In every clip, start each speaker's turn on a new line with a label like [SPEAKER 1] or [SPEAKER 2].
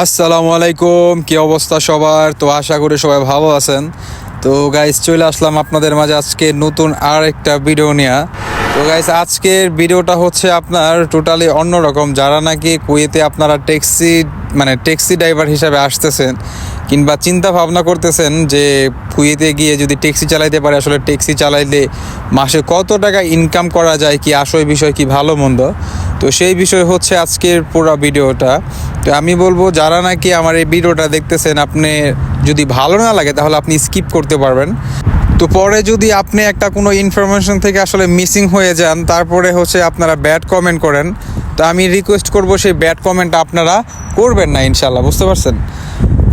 [SPEAKER 1] আসসালামু আলাইকুম, কি অবস্থা সবার? তো আশা করি সবাই ভালো আছেন। তো গাইস চলে আসলাম আপনাদের মাঝে আজকে নতুন আর একটা ভিডিও নিয়ে। তো গাইস আজকের ভিডিওটা হচ্ছে আপনার টোটালি অন্যরকম। যারা নাকি কুয়েতে আপনারা ট্যাক্সি মানে ট্যাক্সি ড্রাইভার হিসাবে আসতেছেন, কিংবা চিন্তা ভাবনা করতেছেন যে কুয়েতে গিয়ে যদি ট্যাক্সি চালাইতে পারে, আসলে ট্যাক্সি চালাইলে মাসে কত টাকা ইনকাম করা যায়, কি আসল বিষয়, কি ভালো মন্দ? তো সেই বিষয় হচ্ছে আজকের পুরো ভিডিওটা। তো আমি বলব, যারা নাকি আমার এই ভিডিওটা দেখতেছেন, আপনি যদি ভালো না লাগে, তাহলে আপনি স্কিপ করতে পারবেন। তো পরে যদি আপনি একটা কোনো ইনফরমেশন থেকে আসলে মিসিং হয়ে যান, তারপরে হচ্ছে আপনারা ব্যাড কমেন্ট করেন। তো আমি রিকোয়েস্ট করব, সেই ব্যাড কমেন্টটা আপনারা করবেন না ইনশাল্লাহ বুঝতে পারছেন?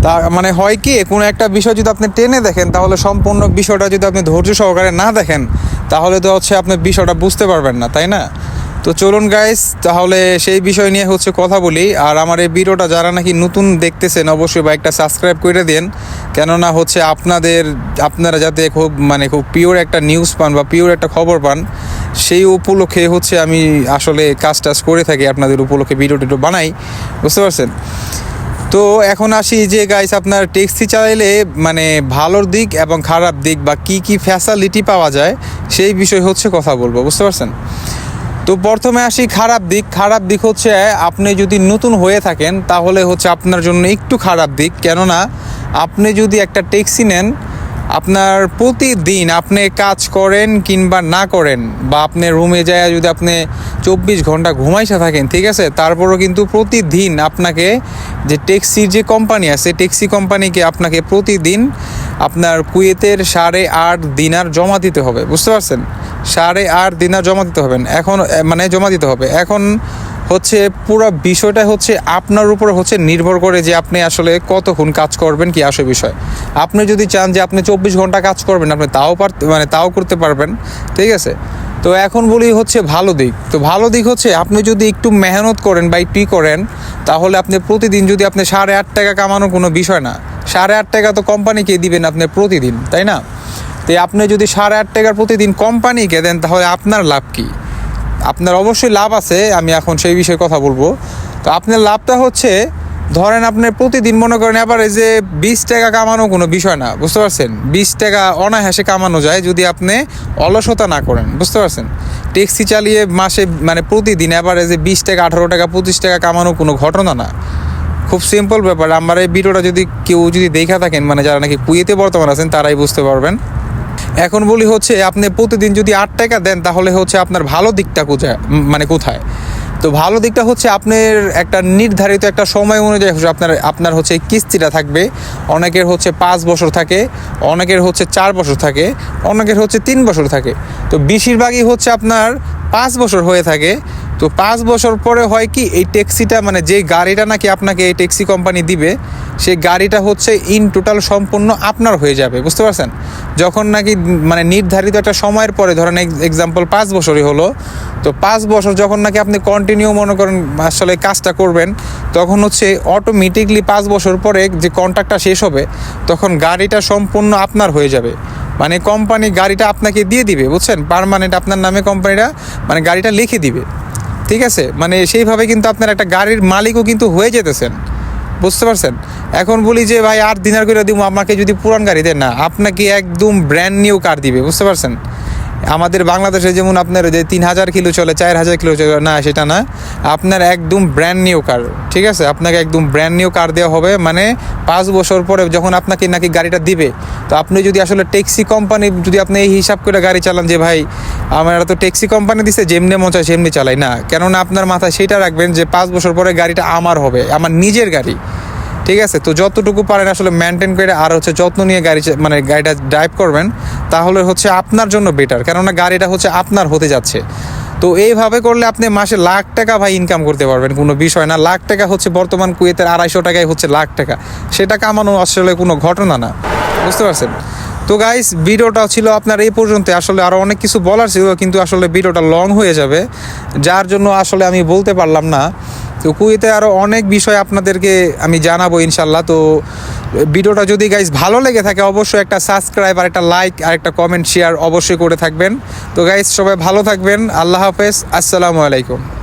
[SPEAKER 1] তা মানে হয় কি, কোনো একটা বিষয় যদি আপনি টেনে দেখেন, তাহলে সম্পূর্ণ বিষয়টা যদি আপনি ধৈর্য সহকারে না দেখেন, তাহলে তো হচ্ছে আপনি বিষয়টা বুঝতে পারবেন না, তাই না? তো চলুন গাইস তাহলে সেই বিষয় নিয়ে হচ্ছে কথা বলি। আর আমার এই ভিডিওটা যারা নাকি নতুন দেখতেছেন, অবশ্যই বা একটা সাবস্ক্রাইব করে দিন। কেননা হচ্ছে আপনাদের, আপনারা যাতে খুব মানে খুব পিওর একটা নিউজ পান বা পিওর একটা খবর পান, সেই উপলক্ষে হচ্ছে আমি আসলে কাজ টাজ করে থাকি, আপনাদের উপলক্ষে ভিডিও টিডিও বানাই। বুঝতে পারছেন? তো এখন আসি যে গাইস আপনার ট্যাক্সি চালাইলে মানে ভালোর দিক এবং খারাপ দিক বা কি কি ফ্যাসালিটি পাওয়া যায়, সেই বিষয় হচ্ছে কথা বলব। বুঝতে পারছেন? তো প্রথমে আসি খারাপ দিক। খারাপ দিক হচ্ছে আপনি যদি নতুন হয়ে থাকেন, তাহলে হচ্ছে আপনার জন্য একটু খারাপ দিক। কেননা আপনি যদি একটা ট্যাক্সি নেন, আপনার প্রতিদিন আপনি কাজ করেন কিংবা না করেন বা আপনি রুমে যায় যদি আপনি চব্বিশ ঘণ্টা ঘুমাইসা থাকেন, ঠিক আছে? তারপরও কিন্তু প্রতিদিন আপনাকে যে ট্যাক্সির যে কোম্পানি আছে, ট্যাক্সি কোম্পানিকে আপনাকে প্রতিদিন আপনার কুয়েতের সাড়ে আট দিনার জমা দিতে হবে, বুঝতে পারছেন? সাড়ে আট দিনার জমা দিতে হবে। এখন মানে জমা দিতে হবে। এখন হচ্ছে পুরো বিষয়টা হচ্ছে আপনার উপর হচ্ছে নির্ভর করে যে আপনি আসলে কতক্ষণ কাজ করবেন কি আসে বিষয়। আপনি যদি চান যে আপনি চব্বিশ ঘণ্টা কাজ করবেন, আপনি তাও পার মানে তাও করতে পারবেন, ঠিক আছে? তো এখন বলি হচ্ছে ভালো দিক। তো ভালো দিক হচ্ছে আপনি যদি একটু মেহনত করেন বা একটু করেন, তাহলে আপনি প্রতিদিন যদি আপনি সাড়ে আট টাকা কামানো কোনো বিষয় না সাড়ে আট টাকা তো কোম্পানিকে দিবেন আপনি প্রতিদিন, তাই না? তো আপনি যদি সাড়ে আট টাকার প্রতিদিন কোম্পানিকে দেন, তাহলে আপনার লাভ কী? আপনার অবশ্যই লাভ আছে, আমি এখন সেই বিষয়ে কথা বলব। তো আপনার লাভটা হচ্ছে, ধরেন আপনি প্রতিদিন মনে করেন এবার এই যে বিশ টাকা কামানো কোনো বিষয় না, বুঝতে পারছেন? বিশ টাকা অনায়াসে কামানো যায় যদি আপনি অলসতা না করেন, বুঝতে পারছেন? ট্যাক্সি চালিয়ে মাসে মানে প্রতিদিন এবার যে বিশ টাকা, আঠারো টাকা, পঁচিশ টাকা কামানো কোনো ঘটনা না। খুব সিম্পল ব্যাপার। আমার এই ভিডিওটা যদি কেউ যদি দেখা থাকেন মানে যারা নাকি কুয়েতে বর্তমান আছেন, তারাই বুঝতে পারবেন। এখন বলি হচ্ছে, আপনি প্রতিদিন যদি আট টাকা দেন, তাহলে হচ্ছে আপনার ভালো দিকটা কোথায়? মানে কোথায়? তো ভালো দিকটা হচ্ছে আপনার একটা নির্ধারিত একটা সময় অনুযায়ী আপনার আপনার হচ্ছে কিস্তিটা থাকবে। অনেকের হচ্ছে পাঁচ বছর থাকে, অনেকের হচ্ছে চার বছর থাকে, অনেকের হচ্ছে তিন বছর থাকে। তো বেশিরভাগই হচ্ছে আপনার পাঁচ বছর হয়ে থাকে। তো পাঁচ বছর পরে হয় কি, এই ট্যাক্সিটা মানে যে গাড়িটা নাকি আপনাকে এই ট্যাক্সি কোম্পানি দিবে, সেই গাড়িটা হচ্ছে ইন টোটাল সম্পূর্ণ আপনার হয়ে যাবে, বুঝতে পারছেন? যখন নাকি মানে নির্ধারিত একটা সময়ের পরে, ধরেন এক্সাম্পল পাঁচ বছরই হলো, তো পাঁচ বছর যখন নাকি আপনি কন্টিনিউ মনে করেন আসলে কাজটা করবেন, তখন হচ্ছে অটোমেটিকলি পাঁচ বছর পরে যে কন্ট্রাক্টটা শেষ হবে, তখন গাড়িটা সম্পূর্ণ আপনার হয়ে যাবে। মানে কোম্পানি গাড়িটা আপনাকে দিয়ে দিবে, বুঝছেন? পারমানেন্ট আপনার নামে কোম্পানিটা মানে গাড়িটা লিখে দিবে। ঠিক আছে? মানে সেইভাবে কিন্তু আপনার একটা গাড়ির মালিকও কিন্তু হয়ে যেতেছেন। বুঝতে পারছেন? এখন বলি যে, ভাই, আর দিনার করে দিব আমাকে যদি পুরান গাড়ি দেন না, আপনাকে একদম ব্র্যান্ড নিউ কার দিবে। বুঝতে পারছেন? আমাদের বাংলাদেশে যেমন আপনার যে তিন হাজার কিলো চলে, চার হাজার কিলো চলে, না, সেটা না। আপনার একদম ব্র্যান্ড নিউ কার ঠিক আছে? আপনাকে একদম ব্র্যান্ড নিউ কার দেওয়া হবে মানে পাঁচ বছর পরে যখন আপনাকে নাকি গাড়িটা দিবে, তো আপনি যদি আসলে ট্যাক্সি কোম্পানি যদি আপনি এই হিসাব করে গাড়ি চালান যে, ভাই, আমরা তো ট্যাক্সি কোম্পানি দিছে, যেমনি মন চায় সেমনি চালাই। না, কেননা আপনার মাথায় সেটা রাখবেন যে, পাঁচ বছর পরে গাড়িটা আমার হবে, আমার নিজের গাড়ি। ঠিক আছে? তো যতটুকু পারেন আসলে মেনটেন করে আর হচ্ছে যত্ন নিয়ে গাড়ি মানে গাড়িটা ড্রাইভ করবেন, তাহলে হচ্ছে আপনার জন্য বেটার কেননা গাড়িটা হচ্ছে আপনার হতে যাচ্ছে। তো এইভাবে করলে আপনি মাসে লাখ টাকা ভাই ইনকাম করতে পারবেন, কোনো বিষয় না। লাখ টাকা হচ্ছে বর্তমান কুয়েতের আড়াইশো টাকায় হচ্ছে লাখ টাকা। সেটা কামানো আসলে কোনো ঘটনা না। বুঝতে পারছেন? তো গাইস ভিডিওটা ছিল আপনার এই পর্যন্ত আসলে আরও অনেক কিছু বলার ছিল, কিন্তু আসলে ভিডিওটা লং হয়ে যাবে। যার জন্য আসলে আমি বলতে পারলাম না। তো কুয়েতে আরও অনেক বিষয় আপনাদেরকে আমি জানাব ইনশাল্লাহ। তো ভিডিওটা যদি গাইজ ভালো লেগে থাকে, অবশ্যই একটা সাবস্ক্রাইব আর একটা লাইক আর একটা কমেন্ট শেয়ার অবশ্যই করে থাকবেন। তো গাইজ সবাই ভালো থাকবেন। আল্লাহ হাফেজ। আসসালামু আলাইকুম।